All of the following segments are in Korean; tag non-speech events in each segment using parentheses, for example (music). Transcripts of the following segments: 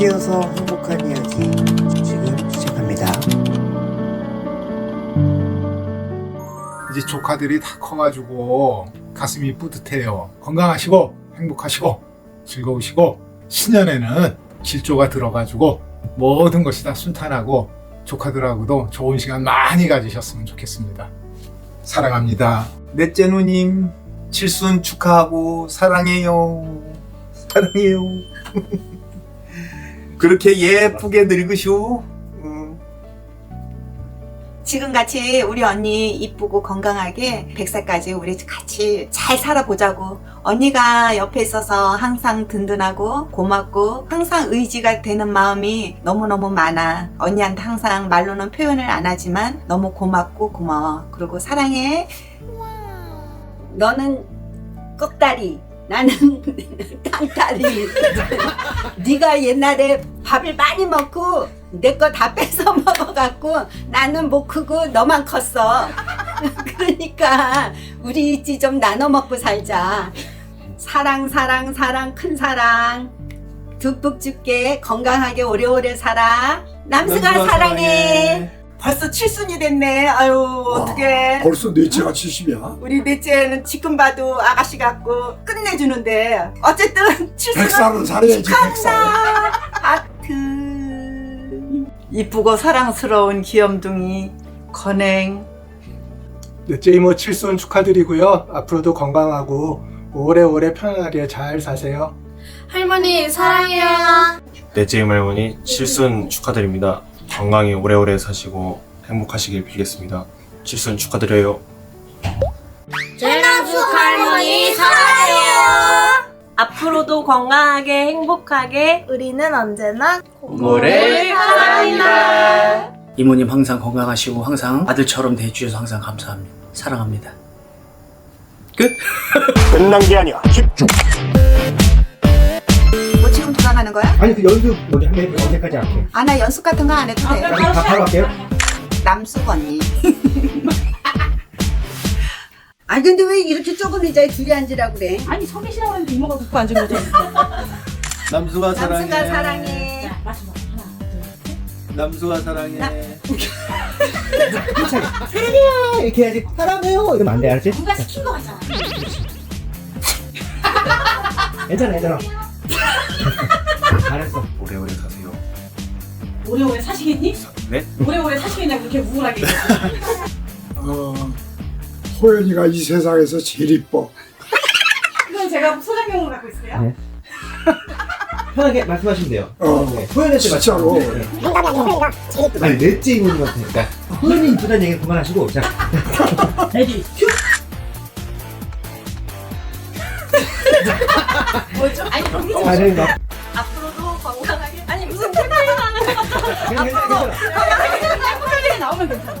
함께여서 행복한 이야기 지금 시작합니다. 이제 조카들이 다 커가지고 가슴이 뿌듯해요. 건강하시고 행복하시고 즐거우시고 신년에는 길조가 들어가지고 모든 것이 다 순탄하고 조카들하고도 좋은 시간 많이 가지셨으면 좋겠습니다. 사랑합니다. 넷째 누님 칠순 축하하고 사랑해요. 사랑해요. (laughs) 그렇게 예쁘게 늙으시오. 음. 지금 같이 우리 언니 이쁘고 건강하게 100살까지 우리 같이 잘 살아보자고. 언니가 옆에 있어서 항상 든든하고 고맙고 항상 의지가 되는 마음이 너무너무 많아. 언니한테 항상 말로는 표현을 안 하지만 너무 고맙고 고마워. 그리고 사랑해. 너는 꼭다리, 나는 (laughs) 땅다리. (laughs) 네가 옛날에 밥을 많이 먹고 내 거 다 뺏어 먹어갖고 나는 못 크고 너만 컸어. (laughs) 그러니까 우리 있지 좀 나눠 먹고 살자. 사랑, 사랑, 사랑, 큰 사랑. 듬뿍 줄게 건강하게 오래오래 살아. 남수가 남수가 사랑해. 벌써 칠순이 됐네 아유 어떡해 벌써 넷째가 70이야? 우리 넷째는 지금 봐도 아가씨 같고 끝내주는데 어쨌든 칠순은 백살은 살아야지 백살 하트 이쁘고 사랑스러운 귀염둥이 건행 넷째 이모 칠순 축하드리고요. 앞으로도 건강하고 오래오래 편안하게 잘 사세요. 할머니 사랑해요. 넷째 할머니 칠순 축하드립니다. 건강히 오래오래 사시고 행복하시길 빌겠습니다. 칠순 축하드려요. 재남수 할머니 사랑해요. 앞으로도 건강하게 행복하게 우리는 언제나 고모를 사랑합니다. 이모님 항상 건강하시고 항상 아들처럼 대해주셔서 항상 감사합니다. 사랑합니다. 끝난 게 아니야 집중 돌아가는 거야? 아니 그 연습 우리 한번 언제까지 할게? 아 나 연습 같은 거 안 해도 돼 바로, 바로 할게요. 남숙 언니 (laughs) 아 근데 왜 이렇게 좁은 의자에 둘이 앉으라고 그래? 아니 성희 씨라고 했는데 이모가 붙고 앉은 거죠 남수가 사랑해. 남수가 사랑해. 남수가 사랑해. 사랑해요 이렇게 해야지. 사랑해요 이러면 안 돼, 알았지? 누가 시킨 거 같잖아. 괜찮아, 괜찮아. (laughs) 잘했어. 오래오래 사세요. 오래오래 사시겠니? 네? 오래오래 사시겠냐고 그렇게 우울하게 (laughs) 어, 호연이가 이 세상에서 제일 이뻐 그건 제가 소장용을 갖고 있을게요 네. 편하게 말씀하시면 돼요. 어, 네, 호연한테 진짜로. 말씀하세요. 네. 아니 넷째 이모님 같으니까 호연이 이쁘다는 얘기 그만하시고 자 (laughs) 레디 큐 (laughs) 뭐죠? 아니 잘해 막 괜찮아 괜찮아. 나오면 괜찮아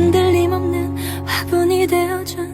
흔들림 없는 화분이 되어준